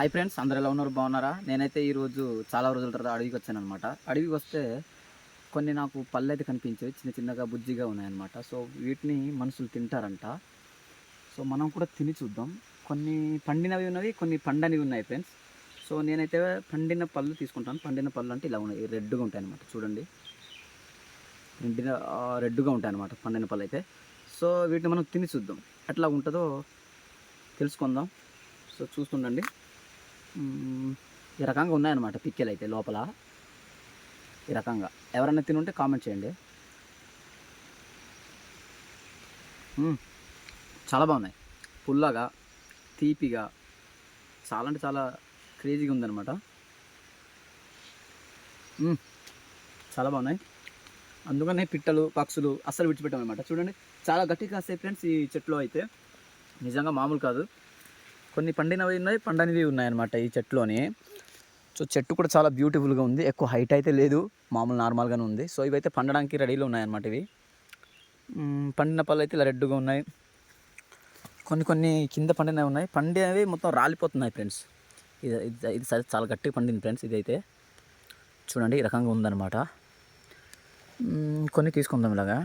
Hi friends అందరు ఎలా ఉన్నారు? బాగున్నారా? నేనైతే ఈరోజు చాలా రోజుల తర్వాత అడవికి వచ్చాను అనమాట అడవికి వస్తే కొన్ని నాకు పళ్ళు అయితే కనిపించేవి చిన్న చిన్నగా బుజ్జిగా ఉన్నాయన్నమాట. సో వీటిని మనుషులు తింటారంట. సో మనం కూడా తిని చూద్దాం. కొన్ని పండినవి ఉన్నవి కొన్ని పండనివి ఉన్నాయి ఫ్రెండ్స్ సో నేనైతే పండిన పళ్ళు తీసుకుంటాను. పండిన పళ్ళు అంటే ఇలా ఉన్నాయి. రెడ్గా ఉంటాయి అనమాట చూడండి. పండిన రెడ్గా ఉంటాయి అనమాట పండిన పళ్ళు అయితే. సో వీటిని మనం తిని చూద్దాం. ఎట్లా ఉంటుందో తెలుసుకుందాం. సో చూస్తుండండి. ఈ రకంగా ఉన్నాయన్నమాట పిక్కెలు అయితే లోపల. ఈ రకంగా. ఎవరైనా తినుంటే కామెంట్ చేయండి. చాలా బాగున్నాయి. పుల్లగా తీపిగా చాలా అంటే చాలా క్రేజీగా ఉందన్నమాట. చాలా బాగున్నాయి. అందుకనే పిట్టలు పక్షులు అస్సలు విడిచిపెట్టామన్నమాట. చూడండి చాలా గట్టిగా కాస్తాయి ఫ్రెండ్స్ ఈ చెట్లో అయితే. నిజంగా మామూలు కాదు. కొన్ని పండినవి ఉన్నాయి పండనివి ఉన్నాయన్నమాట ఈ చెట్లోని. సో చెట్టు కూడా చాలా బ్యూటిఫుల్గా ఉంది. ఎక్కువ హైట్ అయితే లేదు మామూలు నార్మల్గానే ఉంది. సో ఇవైతే పండడానికి రెడీలో ఉన్నాయన్నమాట ఇవి. పండిన పళ్ళు అయితే ఇలా రెడ్గా ఉన్నాయి. కొన్ని కొన్ని కింద పండినవి ఉన్నాయి. పండినవి మొత్తం రాలిపోతున్నాయి ఫ్రెండ్స్. ఇది ఇది సరే చాలా గట్టిగా పండింది ఫ్రెండ్స్ ఇదైతే. చూడండి ఈ రకంగా ఉందన్నమాట. కొన్ని తీసుకుందాం ఇలాగా.